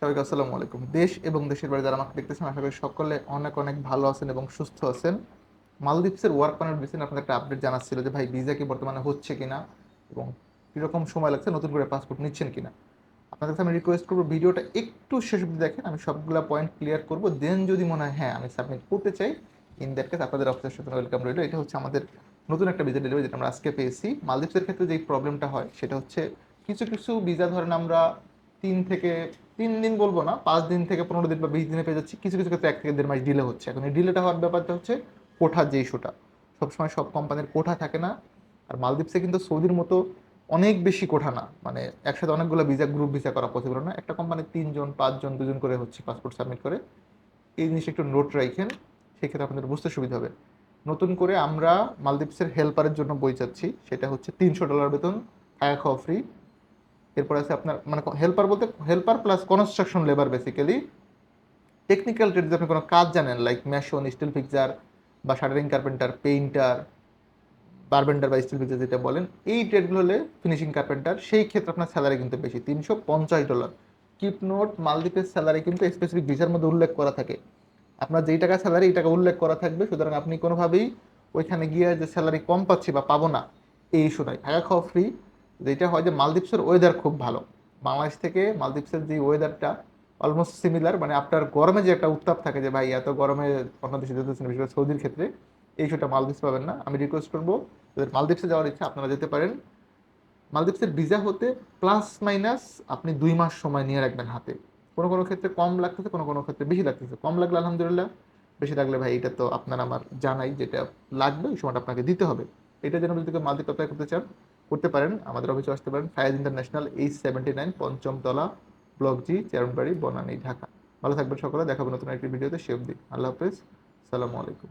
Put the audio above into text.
সবাইকে আসসালামু আলাইকুম। দেশ এবং দেশের বাইরে যারা আমাকে দেখতেছেন, আশা করি সকলে অনেক অনেক ভালো আছেন এবং সুস্থ আছেন। মালদ্বীপসের ওয়ার্ক পারমিট বেসিন আপনাদের একটা আপডেট জানাচ্ছিল যে, ভাই ভিসা কি বর্তমানে হচ্ছে কিনা এবং কীরকম সময় লাগছে, নতুন করে পাসপোর্ট নিচ্ছেন কিনা? আপনাদের কাছে আমি রিকোয়েস্ট করব, ভিডিওটা একটু শেষ অবধি দেখেন, আমি সবগুলো পয়েন্ট ক্লিয়ার করব। দেন যদি মনে হয় হ্যাঁ আমি সাবমিট করতে চাই ইন দ্যাট কেস আপনাদের অফিসের সাথে ওয়েলকাম রইল। এটা হচ্ছে আমাদের নতুন একটা ভিসা ডেলিভারি যেটা আমরা আজকে পেয়েছি। মালদ্বীপসের ক্ষেত্রে যে প্রবলেমটা হয়, সেটা হচ্ছে কিছু কিছু ভিসা ধরেন আমরা তিন থেকে তিন দিন বলব না, পাঁচ দিন থেকে পনেরো দিন বা বিশ দিনে পেয়ে যাচ্ছি। কিছু কিছু ক্ষেত্রে এক থেকে দেড় মাস ডিলে হচ্ছে। এখন এই ডিলেটা হওয়ার ব্যাপারটা হচ্ছে কোঠার যে ইস্যুটা সবসময় সব কোম্পানির কোঠা থাকে না, আর মালদ্বীপসে কিন্তু সৌদির মতো অনেক বেশি কোঠা না। মানে একসাথে অনেকগুলো ভিসা গ্রুপ ভিসা করা পসিবল না। একটা কোম্পানির তিনজন, পাঁচজন, দুজন করে হচ্ছে পাসপোর্ট সাবমিট করে। এই জিনিসটা একটু নোট রাখেন, সেক্ষেত্রে আপনাদের বুঝতে সুবিধা হবে। নতুন করে আমরা মালদ্বীপসের হেল্পারের জন্য বই চাচ্ছি। সেটা হচ্ছে তিনশো ডলার বেতন থাকা খাওয়া ফ্রি এরপর আছে আপনার মানে হেল্পার বলতে helper plus construction labour basically technical trade আপনি কোনো কাজ জানেন লাইক ম্যাশন স্টিল ফিক্সার বা shuttering carpenter painter bar bender বা স্টিল ফিক্সার যেটা বলেন, এই ট্রেডগুলো হলে ফিনিশিং কার্পেন্টার সেই ক্ষেত্রে আপনার স্যালারি কিন্তু বেশি, তিনশো পঞ্চাশ ডলার কিপ নোট মালদ্বীপের স্যালারি কিন্তু স্পেসিফিক ভিসার মধ্যে উল্লেখ করা থাকে। আপনার যেই টাকা স্যালারি এই টাকা উল্লেখ করা থাকবে, সুতরাং আপনি কোনোভাবেই ওইখানে গিয়ে যে স্যালারি কম পাচ্ছি বা পাবো না, এই ইস্যু নয়। থাকা খাওয়া ফ্রি যেটা হয় যে মালদ্বীপসের ওয়েদার খুব ভালো। বাংলাদেশ থেকে মালদ্বীপসের যে ওয়েদারটা অলমোস্ট সিমিলার মানে আপনার গরমে যে একটা উত্তাপ থাকে যে, ভাই, এত গরমে অন্য দেশে যেতেছেন বিশেষ করে সৌদির ক্ষেত্রে এই ইস্যুটা মালদ্বীপস পাবেন না। আমি রিকোয়েস্ট করব যাদের মালদ্বীপসে যাওয়ার ইচ্ছা, আপনারা যেতে পারেন। মালদ্বীপসের ভিসা হতে প্লাস মাইনাস আপনি দুই মাস সময় নিয়ে রাখবেন হাতে। কোনো কোনো ক্ষেত্রে কম লাগতেছে, কোনো কোনো ক্ষেত্রে বেশি লাগতেছে। কম লাগলে আলহামদুলিল্লাহ, বেশি লাগলে, ভাই, এটা তো আপনার আমার জানাই যেটা লাগবে, ওই সময়টা আপনাকে দিতে হবে। এটা যেন যদি কেউ মালদ্বীপ করতে চান করতে পারেন, আমাদের অফিসে আসতে পারেন। Fayaz international H seventy nine পঞ্চমতলা block G চেয়ারবাড়ি বনানী ঢাকা ভালো থাকবেন সকলে, দেখাবো নতুন একটি ভিডিওতে সে অব্দি আল্লাহ হাফেজ। সালামু আলাইকুম।